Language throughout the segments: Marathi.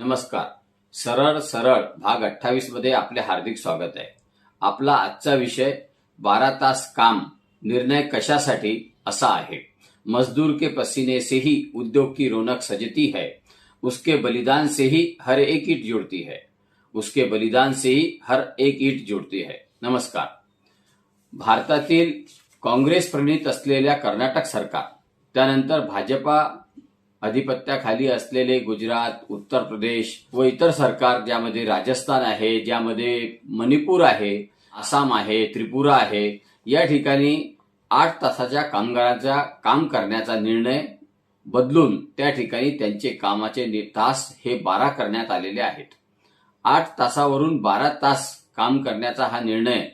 नमस्कार. सरळ सरळ भाग अठ्ठावीस मध्ये आपले हार्दिक स्वागत आहे. आपला आजचा विषय बारा तास काम निर्णय कशासाठी असा आहे. मजदूर के पसीने से ही उद्योग की रौनक सजती है. उसके बलिदान से ही हर एक ईट जुड़ती है. उसके बलिदान से ही हर एक ईट जुड़ती है. नमस्कार. भारतातील काँग्रेस प्रणित असलेल्या कर्नाटक सरकार, त्यानंतर भाजपा अधिपत्याखाली असलेले गुजरात उत्तर प्रदेश व इतर सरकार ज्यामध्ये राजस्थान आहे ज्यामध्ये मणिपूर आहे आसाम आहे त्रिपुरा आहे या ठिकाणी आठ तासाच्या कामगारांचा काम करण्याचा निर्णय बदलून त्या ठिकाणी त्यांचे कामाचे नि- तास हे बारा करण्यात आलेले आहेत. आठ तासावरून बारा तास काम करण्याचा हा निर्णय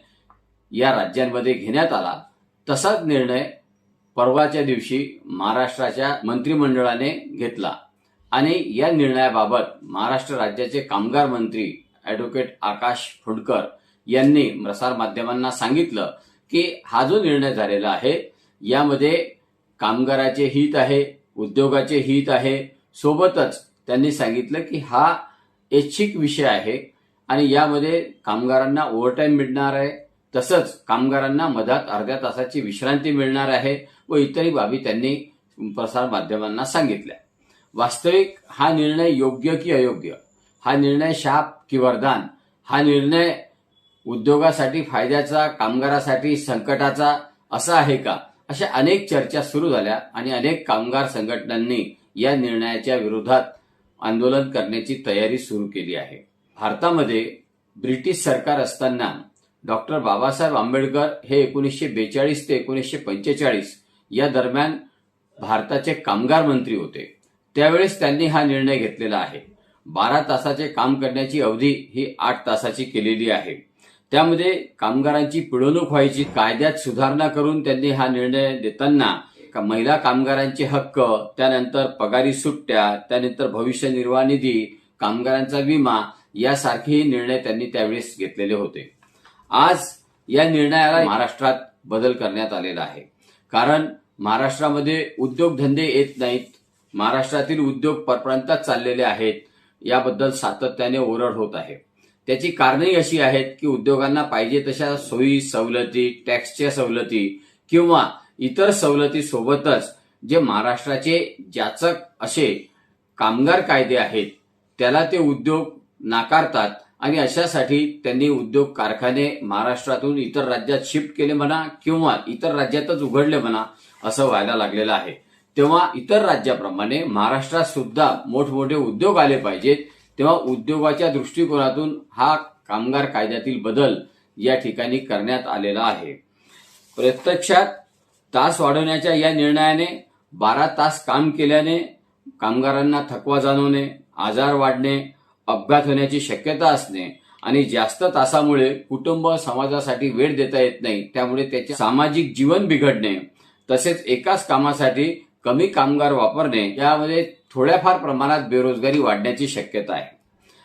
या राज्यांमध्ये घेण्यात आला. तसाच निर्णय परवाच्या दिवशी महाराष्ट्राच्या मंत्रिमंडळाने घेतला. आणि या निर्णयाबाबत महाराष्ट्र राज्याचे कामगार मंत्री ॲडव्होकेट आकाश फुंडकर यांनी प्रसारमाध्यमांना सांगितलं की हा जो निर्णय झालेला आहे यामध्ये कामगाराचे हित आहे उद्योगाचे हित आहे. सोबतच त्यांनी सांगितलं की हा ऐच्छिक विषय आहे आणि यामध्ये कामगारांना ओव्हरटाईम मिळणार आहे तसंच कामगारांना मधात अर्ध्या तासाची विश्रांती मिळणार आहे व इतरही बाबी त्यांनी प्रसार माध्यमांना सांगितल्या. वास्तविक हा निर्णय योग्य की अयोग्य? हा निर्णय शाप की वरदान? हा निर्णय उद्योगासाठी फायद्याचा कामगारासाठी संकटाचा असा आहे का? अशा अनेक चर्चा सुरू झाल्या आणि अनेक कामगार संघटनांनी या निर्णयाच्या विरोधात आंदोलन करण्याची तयारी सुरू केली आहे. भारतामध्ये ब्रिटिश सरकार असताना डॉक्टर बाबासाहेब आंबेडकर हे एकोणीसशे बेचाळीस ते एकोणीसशे पंचेचाळीस या दरम्यान भारताचे कामगार मंत्री होते. त्यावेळेस त्यांनी हा निर्णय घेतलेला आहे. बारा तासाचे काम करण्याची अवधी ही आठ तासाची केलेली आहे. त्यामध्ये कामगारांची पिळवणूक व्हायची कायद्यात सुधारणा करून त्यांनी हा निर्णय देताना का- महिला कामगारांचे हक्क त्यानंतर पगारी सुट्ट्या त्यानंतर भविष्य निर्वाह निधी कामगारांचा विमा यासारखेही निर्णय त्यांनी त्यावेळेस घेतलेले होते. आज या निर्णयाला महाराष्ट्रात बदल करण्यात आलेला आहे. कारण महाराष्ट्रामध्ये उद्योगधंदे येत नाहीत. महाराष्ट्रातील उद्योग परप्रांतात चाललेले आहेत. याबद्दल सातत्याने ओरड होत आहे. त्याची कारणही अशी आहेत की उद्योगांना पाहिजे तशा सोयी सवलती टॅक्सच्या सवलती किंवा इतर सवलती सोबतच जे महाराष्ट्राचे जाचक असे कामगार कायदे आहेत त्याला ते उद्योग नाकारतात आणि अशासाठी त्यांनी उद्योग कारखाने महाराष्ट्रातून इतर राज्यात शिफ्ट केले म्हणा किंवा इतर राज्यातच उघडले म्हणा असं व्हायला लागलेलं आहे. तेव्हा इतर राज्याप्रमाणे महाराष्ट्रात सुद्धा मोठमोठे उद्योग आले पाहिजेत. तेव्हा उद्योगाच्या दृष्टिकोनातून हा कामगार कायद्यातील बदल या ठिकाणी करण्यात आलेला आहे. प्रत्यक्षात तास वाढवण्याच्या या निर्णयाने बारा तास काम केल्याने कामगारांना थकवा जाणवणे आजार वाढणे अपघात होण्याची शक्यता असणे आणि जास्त तासामुळे कुटुंब समाजासाठी वेळ देता येत नाही त्यामुळे त्याचे सामाजिक जीवन बिघडणे तसेच एकाच कामासाठी कमी कामगार वापरणे यामध्ये थोड्याफार प्रमाणात बेरोजगारी वाढण्याची शक्यता आहे.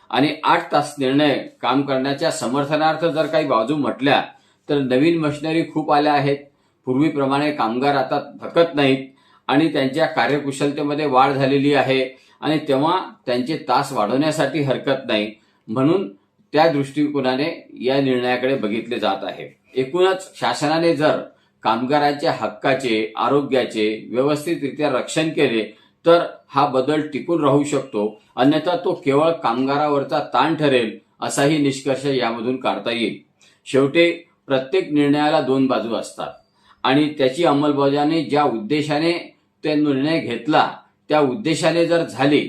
आणि आठ तास निर्णय काम करण्याच्या समर्थनार्थ जर काही बाजू म्हटल्या तर नवीन मशिनरी खूप आल्या आहेत. पूर्वीप्रमाणे कामगार आता थकत नाहीत आणि त्यांच्या कार्यकुशलतेमध्ये वाढ झालेली आहे. आणि तेव्हा त्यांचे तास वाढवण्यासाठी हरकत नाही. म्हणून त्या दृष्टिकोनाने या निर्णयाकडे बघितले जात आहे. एकूणच शासनाने जर कामगारांच्या हक्काचे आरोग्याचे व्यवस्थितरित्या रक्षण केले तर हा बदल टिकून राहू शकतो. अन्यथा तो केवळ कामगारावरचा ताण ठरेल असाही निष्कर्ष यामधून काढता येईल. शेवटी प्रत्येक निर्णयाला दोन बाजू असतात. आणि त्याची अंमलबजावणी ज्या उद्देशाने ते निर्णय घेतला त्या उद्देशाने जर झाले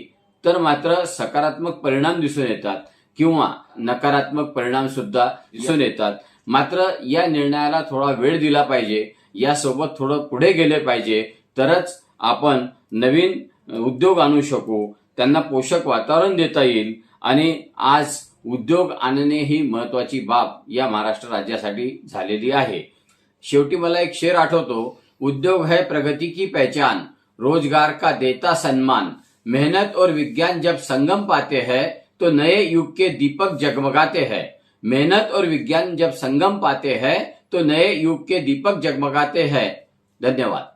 तर मात्र सकारात्मक परिणाम दिसून येतात किंवा नकारात्मक परिणाम सुद्धा दिसून येतात. मात्र या निर्णयाला थोडा वेळ दिला पाहिजे यासोबत थोडं पुढे गेले पाहिजे. तरच आपण नवीन उद्योग आणू शकू त्यांना पोषक वातावरण देता येईल आणि आज उद्योग आणणे ही महत्वाची बाब या महाराष्ट्र राज्यासाठी झालेली आहे. शेवटी मला एक शेर आठवतो उद्योग है प्रगती की पहचान रोज़गार का देता सम्मान। मेहनत और विज्ञान जब संगम पाते हैं तो नए युग के दीपक जगमगाते हैं। मेहनत और विज्ञान जब संगम पाते हैं तो नए युग के दीपक जगमगाते हैं। धन्यवाद।